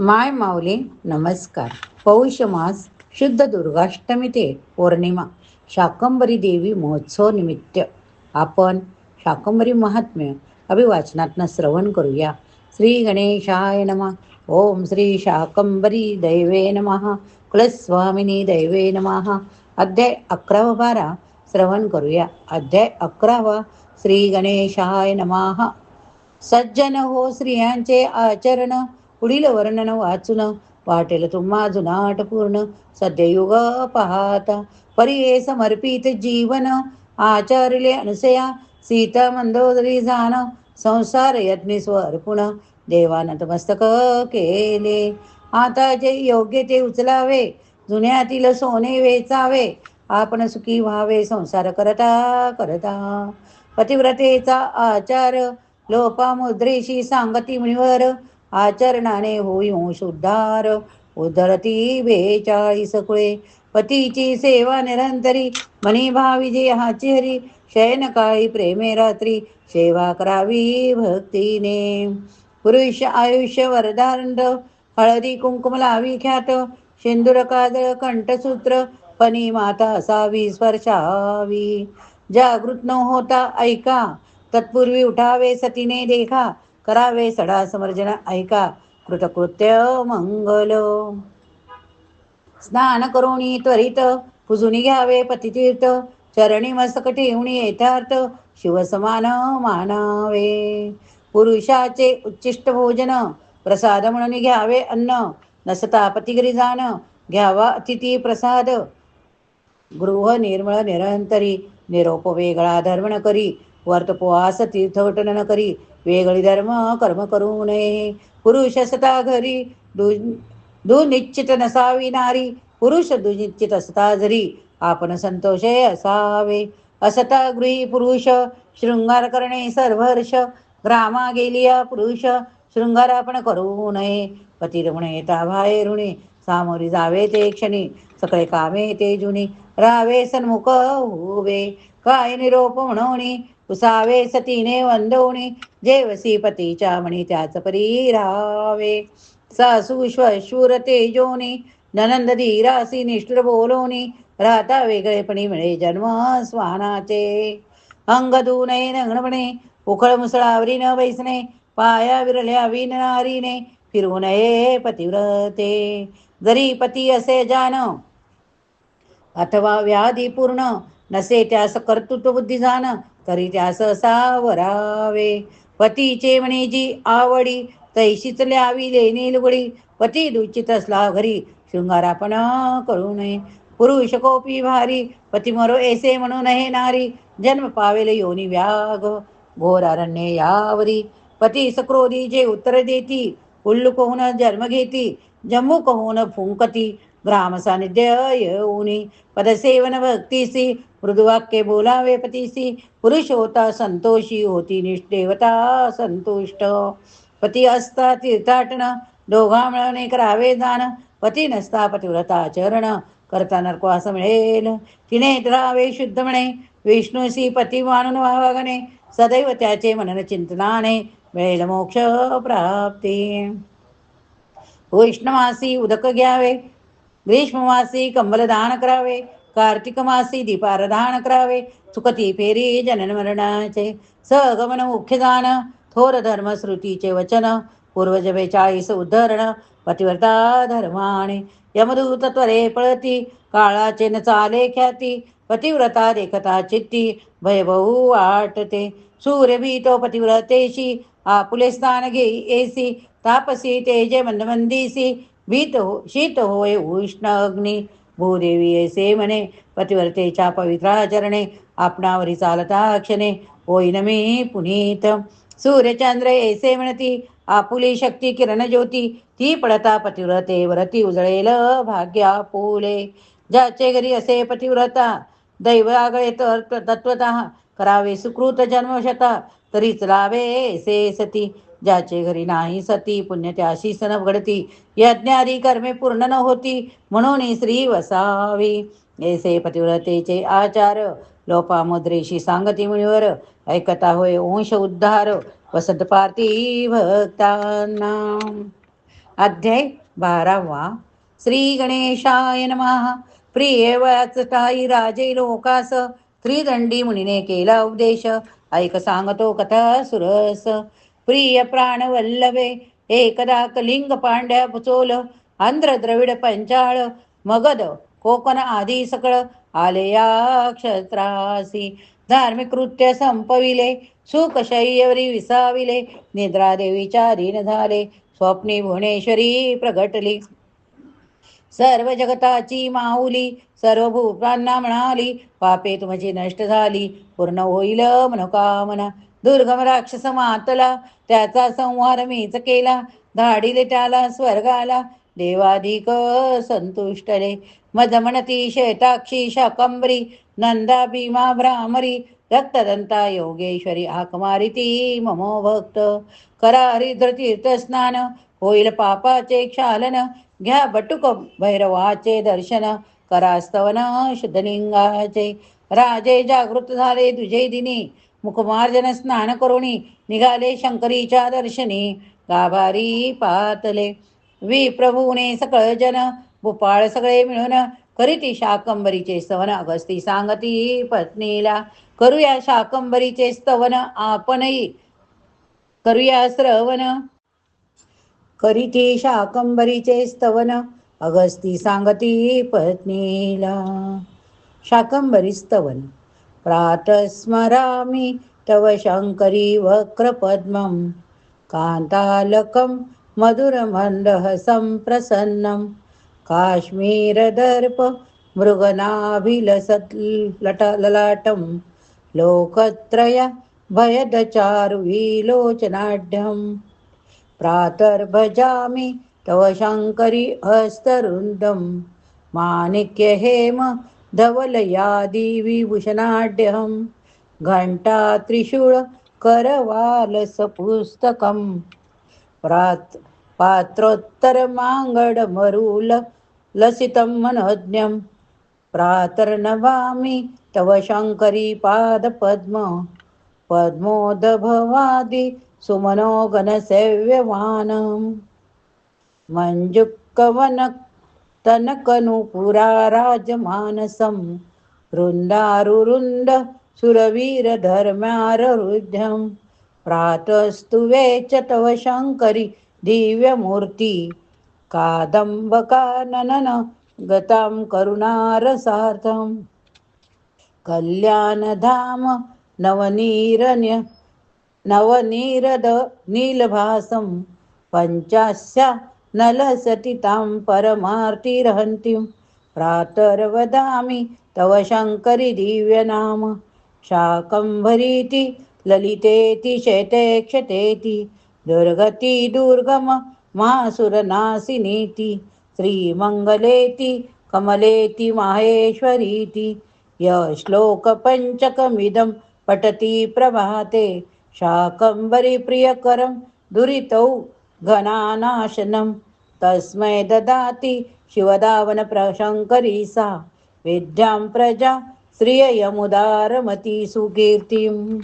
माय माऊली नमस्कार. पौष मास शुद्ध दुर्गाष्टमी ते पौर्णिमा शाकंबरी देवी महोत्सव निमित्त. आपण शाकंबरी महात्म्य अभिवाचनातनं श्रवण करूया. श्री गणेशाय नमः. ओम श्री शाकंबरी दैवे नमहा कुलस्वामिनी दैवे नमहा अध्याय अकरा व बारा श्रवण करूया. अध्याय अकरावा श्री गणेशाय नमः. सज्जन हो स्त्रियांचे आचरण. पुढील वर्णन वाचून वाटेल तुम्हा जुनाट पूर्ण. सद्ययुग पाहता परी समर्पित जीवन आचारले अनुसया सीता मंदोदरी जाण संसार यज्ञ स्वर्पुण देवानंत मस्तक केले. आता जे योग्य ते उचलावे जुन्यातील सोने वेचावे आपण सुखी व्हावे संसार करता करता. पतिव्रतेचा आचार लोपामुद्रेशी सांगती मुनिवर आचरणाने होई शुद्धार उद्धरती बेचाळीस कुळे. पतीची सेवा निरंतरी. मनी भावी जे हाची हरी शयन काळी प्रेमे रात्री. सेवा करावी भक्तीने. पुरुष आयुष्य वरदारंड. हळदी कुंकुम लावी ख्यात. सिंदूर कादळ कंठसूत्र. पनी माता असावी स्पर्शावी. जागृत न होता ऐका. तत्पूर्वी उठावे सतीने देखा. करावे सडा समर्जन ऐका कृतकृत्य मंगल. स्नान करुणी त्वरित पुजुनी घ्यावे पतितीर्थ चरणी मस्तक ठेवणी यथार्थ शिवसमान मानावे. पुरुषाचे उच्चिष्ट भोजन प्रसाद म्हणून घ्यावे अन्न नसता पतिगिरी जाण घ्यावा अतिथी प्रसाद. गृह निर्मळ निरंतरी निरोप वेगळा धर्म करी वर्तपोवास तीर्थवटन न करी वेगळी धर्म कर्म करू नये. पुरुष असता घरी दुनिश्चित नसावी नारी. पुरुष दुनिश्चित असता जरी आपण संतोषे असावे. असता गृही पुरुष शृंगार करणे सर्वर्ष. ग्रामा गेलिया पुरुष शृंगार आपण करू नये. पतिरमणे येता ऋणे सामोरी जावे ते क्षणी. सगळे कामे ते जुनी रावे सन्मुख हुवे काय निरोप म्हणवणी उसावे सतीने वंदवणी जेवसी पतीच्या म्हणी त्याच परी राहावे. सासू श्वशूर तेजोनी ननंद धीरासी निष्ठुर बोलोनी राहता वेगळेपणी मिळे जन्म स्वानाचे. अंग नये नंगणपणे उखळ मुसळावरी न बैसणे पाया विरल्या विन नारीने फिरू नये पतिव्रते. जरी पती असे जान अथवा व्याधी पूर्ण नसे त्यास कर्तृत्व बुद्धी जाण तरी त्यास सावरावे. पतीचे म्हणे जी आवडी तैशीच ल्यावी लेणी लुगडी पती दुचित असला घरी शृंगारापण करू नये. पुरुष कोपी भारी पती मरो ऐसे म्हणून हे नारी. जन्म पावेल योनी व्याग घोर यावरी. पती सक्रोधी जे उत्तर देती उल्लू कोहून जन्म घेती जम्मू कहून फुंकती. ग्राम सानिध्य येऊनी पदसेवन भक्तीसी मृदुवाक्य बोलावे पतीसी पुरुष होता संतोषी होती निष्ठेवता संतुष्ट। पती असता तीर्थाटन दोघा मिळवणे करावे दान पती नसता पतिव्रता चरण करता नरकवास मिळेल। तिने राहावे शुद्ध म्हणे विष्णूसी पती मानून वागणे सदैव त्याचे मनन चिंतनाने मिळेल मोक्ष प्राप्ती। वैष्णवासी उदक घ्यावे ग्रीष्मवासी कम्बलदान करावे कार्तिक मासी दीपारधान करावे चुकती फेरी जनन मरणाचे सगमन मुख्यदान थोर धर्म श्रुतीचे वचन पूर्वज बेचाळीस उद्धरण पतिव्रता धर्माने यमदूत त्वरे पळती काळाचे न चाले ख्याती पतिव्रता देखता चित्ती भयबहू वाटते. सूर्य भीतो पतिव्रतेशी आपुले स्थान घेई एसी तापसी तेजे मंदमंदीसी भीत हो शीत होय उष्ण अग्नी भूदेवी ऐसे म्हणे पतिव्रतेच्या पवित्राचरणे आपणावरी चालता क्षणे होईन मी पुनीत सूर्यचंद्र ऐसे म्हणती आपुली शक्ती किरण ज्योती ती पडता पतिव्रते व्रती उजळेल भाग्या पुले ज्याचे घरी असे पतिव्रता दैव आगळे तर तत्वत करावे सुकृत जन्मशता तरीच लावे ऐसे सती। ज्याचे घरी नाही सती पुण्य त्याशी सन घडती यज्ञादी कर्मे पूर्ण न होती म्हणून श्री वसावी. ऐसे पतिव्रतेचे आचार लोपामुद्रेशी सांगती मुनिवर ऐकता होय अंश उद्धार वसंत पार्ती भक्तांना. अध्याय बारावा. श्री गणेशाय नमः. प्रिय वाचताई राजे लोकास त्रिदंडी मुनिने केला उपदेश. ऐक सांगतो कथा सुरस. प्रिय प्राण वल्लभे एकदा कलिंग पांड्या चोल आंध्र द्रविड पंचाळ मगध कोकण आदी सकळ आले या क्षत्रासी. धार्मिक कृत्य संपविले सुखशय्यवरी विसाविले निद्रा देवीच्या झाले स्वप्नी भुवनेश्वरी प्रगटली. सर्व जगताची माऊली सर्व भूतांना म्हणाली पापे तुमची नष्ट झाली पूर्ण होईल मनोकामना. दुर्गम राक्षस मातला त्याचा संहार मीच केला. धाडीले त्याला स्वर्गाला देवाधिक संतुष्टले. मदमणती शेताक्षी शाकंबरी नंदा भीमा भ्रामरी रक्तदंता योगेश्वरी आकमारी ती ममो भक्त. करा हरिद्र तीर्थस्नान होईल पापाचे क्षालन. घ्या बटुक भैरवाचे दर्शन. करा स्तवन शुद्धलिंगाचे. राजे जागृत झाले तुझे दिनी. मुखमार्जन स्नान करुणी निघाले शंकरीच्या दर्शनी. गाभारी पातले. विप्रभूने सकळ जन भूपाळ सगळे मिळून करीती शाकंबरीचे स्तवन अगस्ती सांगती पत्नीला. करूया शाकंबरीचे स्तवन आपणही. करूया श्रवण. करीती शाकंबरीचे स्तवन अगस्ती सांगती पत्नीला. शाकंबरी स्तवन. प्रातस्मरामि तव शङ्करी वक्रपद्मं कान्तालकं मधुरमन्दहसं प्रसन्नं काश्मीरदर्प मृगनाभिलसत् लोकत्रय भयदचारुविलोचनाढ्यं। प्रातर्भजामि तव शङ्करि हस्तरुन्दं माणिक्यहेम धवलयादिविभूषणाढ्यं घण्टा त्रिशूळ करवालसपुस्तकं प्रात् पात्रोत्तरमाङ्गडमरुल लसितं मनोज्ञं। प्रातर्नवामि तव शङ्करी पादपद्म पद्मोदभवादि सुमनो गणसेव्यमानं तनकनुपुराराजमानसं तनकनुपुरा राजमानसं वृन्दारुरुन्द सुरवीरधर्म्याररुध्यं प्रातस्तुवे च तव शङ्करि दिव्यमूर्ति कादम्बकानन गतां करुणारसार्थं। कल्याणधाम नवनीरन्य नवनीरद नीलभासं पञ्चास्या नलसतितां परमार्तिरहन्तीं। प्रातर्वदामि तव शङ्करि दिव्यनाम। शाकम्भरीति ललितेति शैते क्षतेति। दुर्गति दुर्गम मासुरनाशिनीति। श्रीमङ्गलेति कमलेति माहेश्वरीति। यश्लोकपञ्चकमिदं पठति प्रभाते। शाकम्भरी प्रियकरं दुरितौ घनानाशनं तस्मै ददाति शिवदावन प्रशङ्करी सा विद्यां प्रजा श्रिययमुदारमती सुकीर्तीम्।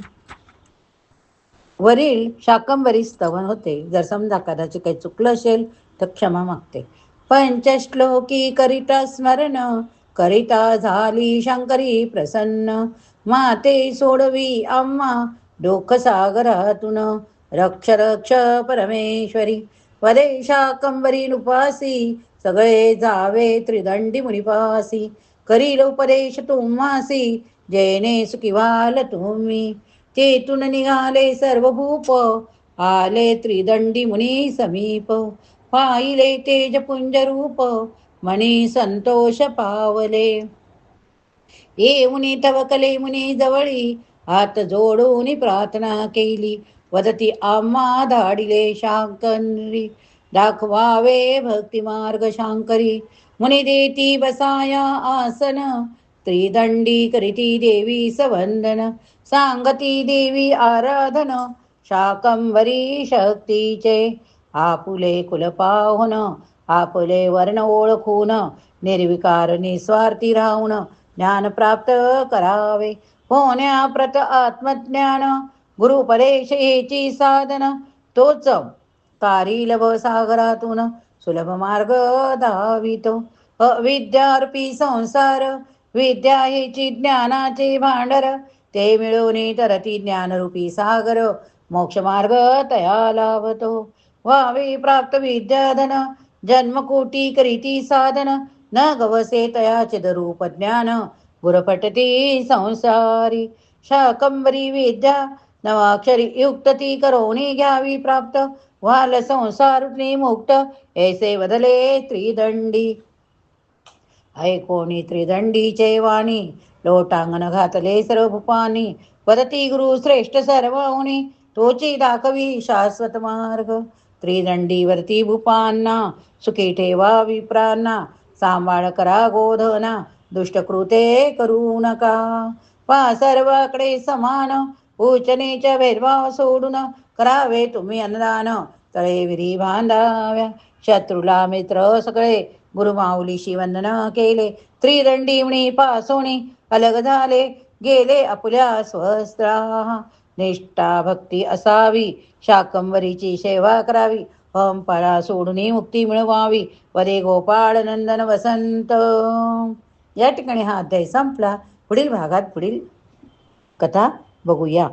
वरील शाकंबरी स्तवन होते. जर समजा कदाचित काही चुकलं असेल तर क्षमा मागते. पंचश्लोकी करिता स्मरण करिता झाली शंकरी प्रसन्न. माते सोडवी आम्हा डोकसागरातून. रक्ष रक्ष परमेश्वरी. वदे शाकंबरी उपासी सगळे जावे त्रिदंडी मुनिपासी. करील उपदेश तुम्हासी जैने सुखिवाल तुम्ही. चेतून निघाले सर्व भूप आले त्रिदंडी मुनी समीप. पाहिले तेज पुंज रूप म्हणी संतोष पावले. ये मुनी तवकले मुनी जवळी हात जोडून प्रार्थना केली. वदती आम्हा धाडिले शांकरी दाखवावे भक्तिमार्ग शांकरी मुनी देती बसाया आसन त्रिदंडी करीती देवी सवंदन सांगती देवी आराधन शाकंबरी शक्तीचे आपुले कुलपाहुन आपुले वर्ण ओळखून निर्विकार निस्वार्थी राहून ज्ञान प्राप्त करावे होण्या प्रत आत्मज्ञान गुरुपदेश हेची साधन तोच तारील व सागरातून सुलभ मार्ग धावितो. अविद्यार्पी संसार विद्या हिची ज्ञानाचे भांडर ते मिळवून तरती ज्ञानरूपी सागर मोक्ष मार्ग तया लाभतो व्हावे प्राप्त विद्याधन जन्मकोटी करीती साधन न गवसे तया चिदरूप ज्ञान गुरपटती संसारी. शाकंबरी विद्या नवाक्षरी युक्त ती करोणी घ्यावी प्राप्त. व्हाल संसार मुक्त. ऐसे बदले त्रिदंडी. ऐकोणी त्रिदंडीचे वाणी. लोटांगण घातले सर्व भूपानी वदती गुरु श्रेष्ठ सर्वहुनी. तोची दाखवी शाश्वत मार्ग. त्रिदंडीवरती भूपांना. सुखी ठेवा विप्रांना सांभाळ करा गोधना. दुष्टकृते करू नका. पा सर्वाकडे समान. उचनेच्या भेदभाव सोडून करावे तुम्ही अन्नदान तळे विरी बांधाव्या शत्रूला मित्र सगळे गुरुमाऊलीशी वंदन केले त्रिदंडीवणी पासोणी अलग झाले गेले आपल्या स्वस्त्रा निष्ठा भक्ती असावी शाकंबरीची सेवा करावी हम परा सोडून मुक्ती मिळवावी वरे गोपाळ नंदन वसंत या ठिकाणी हा अध्याय संपला पुढील भागात पुढील कथा बघूया.